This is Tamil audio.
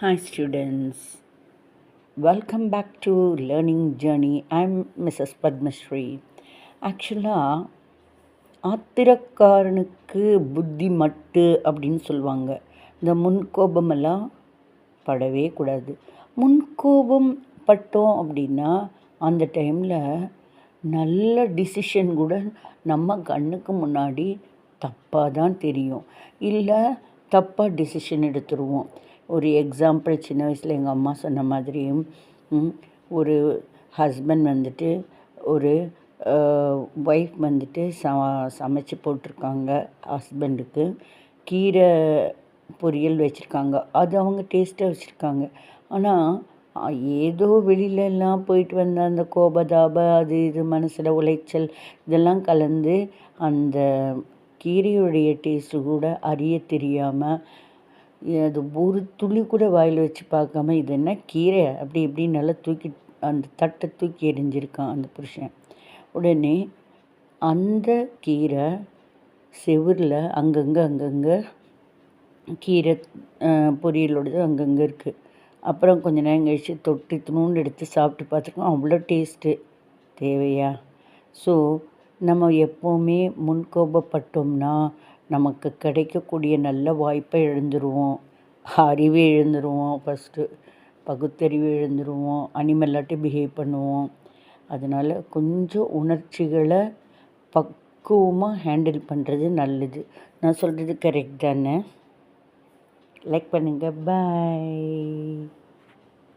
Hi, students. Welcome back to Learning Journey. I'm Mrs. Padmashri ஆக்சுவலாக ஆத்திரக்காரனுக்கு புத்தி மட்டு அப்படின்னு சொல்லுவாங்க இந்த முன்கோபமெல்லாம் படவே கூடாது முன்கோபம் பட்டோம் அப்படின்னா அந்த டைமில் நல்ல டிசிஷன் கூட நம்ம கண்ணுக்கு முன்னாடி தப்பாக தான் தெரியும் இல்லை தப்பாக டிசிஷன் எடுத்துருவோம் ஒரு எக்ஸாம்பிள் சின்ன வயசில் எங்கள் அம்மா சொன்ன மாதிரி ஒரு ஹஸ்பண்ட் வந்துட்டு ஒரு ஒய்ஃப் வந்துட்டு ச சமைச்சு போட்டிருக்காங்க ஹஸ்பண்டுக்கு கீரை பொரியல் வச்சுருக்காங்க. அது அவங்க டேஸ்ட்டாக வச்சுருக்காங்க. ஆனால் ஏதோ வெளியிலலாம் போயிட்டு வந்த அந்த கோபதாப அது இது மனசில் உளைச்சல் இதெல்லாம் கலந்து அந்த கீரையுடைய டேஸ்ட்டு கூட அறிய தெரியாமல் அது ஒரு துளி கூட வாயில் வச்சு பார்க்காம இது என்ன கீரை? அப்படி இப்படின்னு நல்லா தூக்கி அந்த தட்டை தூக்கி எறிஞ்சிருக்கான் அந்த புருஷன். உடனே அந்த கீரை செவுரில் அங்கங்கே அங்கங்கே கீரை பொரியலோடது அங்கங்கே இருக்குது அப்புறம் கொஞ்ச நேரம் கழித்து தொட்டி இத்தினூண்டு எடுத்து சாப்பிட்டு பார்த்துருக்கோம். அவ்வளோ டேஸ்ட்டு தேவையா? ஸோ நம்ம எப்போவுமே முன்கோபப்பட்டோம்னா நமக்கு கிடைக்கக்கூடிய நல்ல வாய்ப்பை இழந்துருவோம். அறிவை இழந்துருவோம் ஃபஸ்ட்டு பகுத்தறிவு இழந்துருவோம். அனிமல்லாட்டி பிஹேவ் பண்ணுவோம். அதனால் கொஞ்சம் உணர்ச்சிகளை பக்குவமாக ஹேண்டில் பண்ணுறது நல்லது. நான் சொல்கிறது கரெக்ட் தானே? லைக் பண்ணுங்கள் பாய்